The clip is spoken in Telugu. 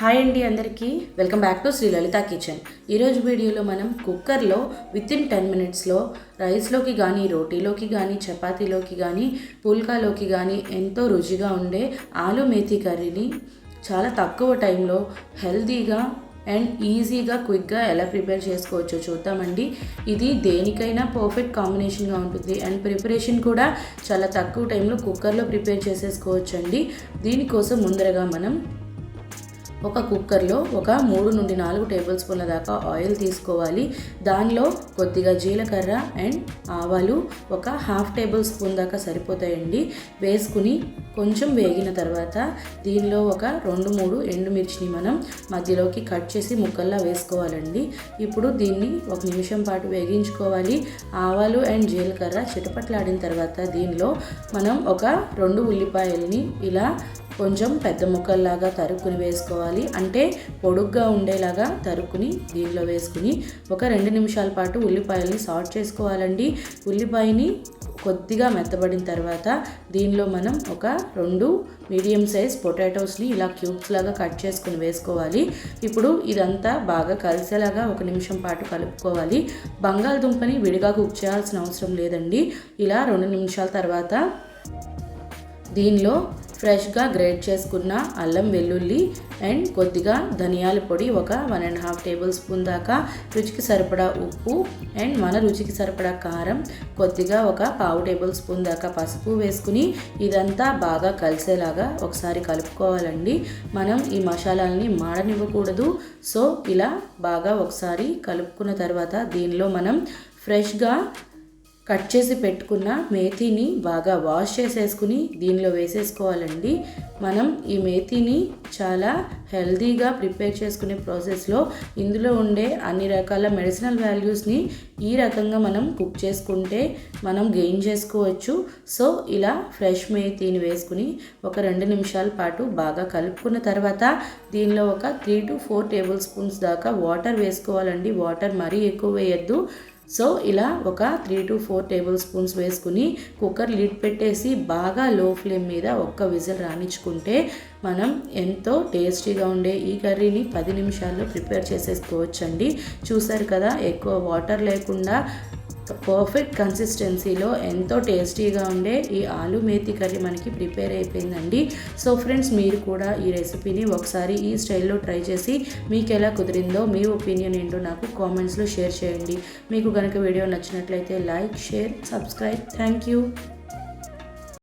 హాయ్ అండి అందరికీ. Welcome back to Sri Lalitha kitchen. ఈరోజు వీడియోలో మనం కుక్కర్లో విత్ ఇన్ టెన్ మినిట్స్లో రైస్లోకి కానీ రోటీలోకి కానీ చపాతీలోకి కానీ పుల్కాలోకి కానీ ఎంతో రుచిగా ఉండే ఆలు మేతి కర్రీని చాలా తక్కువ టైంలో హెల్తీగా అండ్ ఈజీగా క్విక్గా ఎలా ప్రిపేర్ చేసుకోవచ్చో చూద్దామండి. ఇది దేనికైనా పర్ఫెక్ట్ కాంబినేషన్గా ఉంటుంది. అండ్ ప్రిపరేషన్ కూడా చాలా తక్కువ టైంలో కుక్కర్లో ప్రిపేర్ చేసేసుకోవచ్చు అండి దీనికోసం ముందరగా మనం ఒక కుక్కర్లో ఒక మూడు నుండి నాలుగు టేబుల్ స్పూన్ల దాకా ఆయిల్ తీసుకోవాలి. దానిలో కొద్దిగా జీలకర్ర అండ్ ఆవాలు ఒక హాఫ్ టేబుల్ స్పూన్ దాకా సరిపోతాయండి. వేసుకుని కొంచెం వేగిన తర్వాత దీనిలో ఒక రెండు మూడు ఎండుమిర్చిని మనం మధ్యలోకి కట్ చేసి ముక్కల్లా వేసుకోవాలండి. ఇప్పుడు దీన్ని ఒక నిమిషం పాటు వేగించుకోవాలి. ఆవాలు అండ్ జీలకర్ర చిటపట్లాడిన తర్వాత దీనిలో మనం ఒక రెండు ఉల్లిపాయల్ని ఇలా కొంచెం పెద్ద ముక్కల్లాగా తరుక్కుని వేసుకోవాలి. అంటే పొడుగ్గా ఉండేలాగా తరుక్కుని దీనిలో వేసుకుని ఒక రెండు నిమిషాల పాటు ఉల్లిపాయల్ని సార్ట్ చేసుకోవాలండి. ఉల్లిపాయని కొద్దిగా మెత్తబడిన తర్వాత దీనిలో మనం ఒక రెండు మీడియం సైజ్ పొటాటోస్ని ఇలా క్యూబ్స్ లాగా కట్ చేసుకుని వేసుకోవాలి. ఇప్పుడు ఇదంతా బాగా కలిసేలాగా ఒక నిమిషం పాటు కలుపుకోవాలి. బంగాళదుంపని విడిగా కుక్ చేయాల్సిన అవసరం లేదండి. ఇలా రెండు నిమిషాల తర్వాత దీనిలో ఫ్రెష్గా గ్రేట్ చేసుకున్న అల్లం వెల్లుల్లి అండ్ కొద్దిగా ధనియాల పొడి ఒక one and half tablespoon దాకా రుచికి సరిపడా ఉప్పు అండ్ మన రుచికి సరిపడా కారం కొద్దిగా ఒక పావు టేబుల్ స్పూన్ దాకా పసుపు వేసుకుని ఇదంతా బాగా కలిసేలాగా ఒకసారి కలుపుకోవాలండి. మనం ఈ మసాలాలని మాడనివ్వకూడదు. సో ఇలా బాగా ఒకసారి కలుపుకున్న తర్వాత దీనిలో మనం ఫ్రెష్గా కట్ చేసి పెట్టుకున్న మేతిని బాగా వాష్ చేసేసుకుని దీనిలో వేసేసుకోవాలండి. మనం ఈ మేతిని చాలా హెల్తీగా ప్రిపేర్ చేసుకునే ప్రాసెస్లో ఇందులో ఉండే అన్ని రకాల మెడిసినల్ వాల్యూస్ని ఈ రకంగా మనం కుక్ చేసుకుంటే మనం గెయిన్ చేసుకోవచ్చు. సో ఇలా ఫ్రెష్ మేతిని వేసుకుని ఒక రెండు నిమిషాల పాటు బాగా కలుపుకున్న తర్వాత దీనిలో ఒక three to four table spoons దాకా వాటర్ వేసుకోవాలండి. వాటర్ మరీ ఎక్కువ వేయద్దు. సో ఇలా ఒక three to four table spoons వేసుకుని కుక్కర్ లిడ్ పెట్టేసి బాగా లో ఫ్లేమ్ మీద ఒక్క విజిల్ రాణించుకుంటే మనం ఎంతో టేస్టీగా ఉండే ఈ కర్రీని పది నిమిషాల్లో ప్రిపేర్ చేసేసుకోవచ్చండి. చూసారు కదా ఎక్కువ వాటర్ లేకుండా పర్ఫెక్ట్ కన్సిస్టెన్సీలో ఎంతో టేస్టీగా ఉండే ఈ ఆలు మేతి కర్రీ మనకి ప్రిపేర్ అయిపోయిందండి. సో ఫ్రెండ్స్ మీరు కూడా ఈ రెసిపీని ఒకసారి ఈ స్టైల్లో ట్రై చేసి మీకు ఎలా కుదిరిందో మీ ఒపీనియన్ ఏంటో నాకు కామెంట్స్లో షేర్ చేయండి. మీకు కనుక వీడియో నచ్చినట్లయితే like share subscribe. Thank you.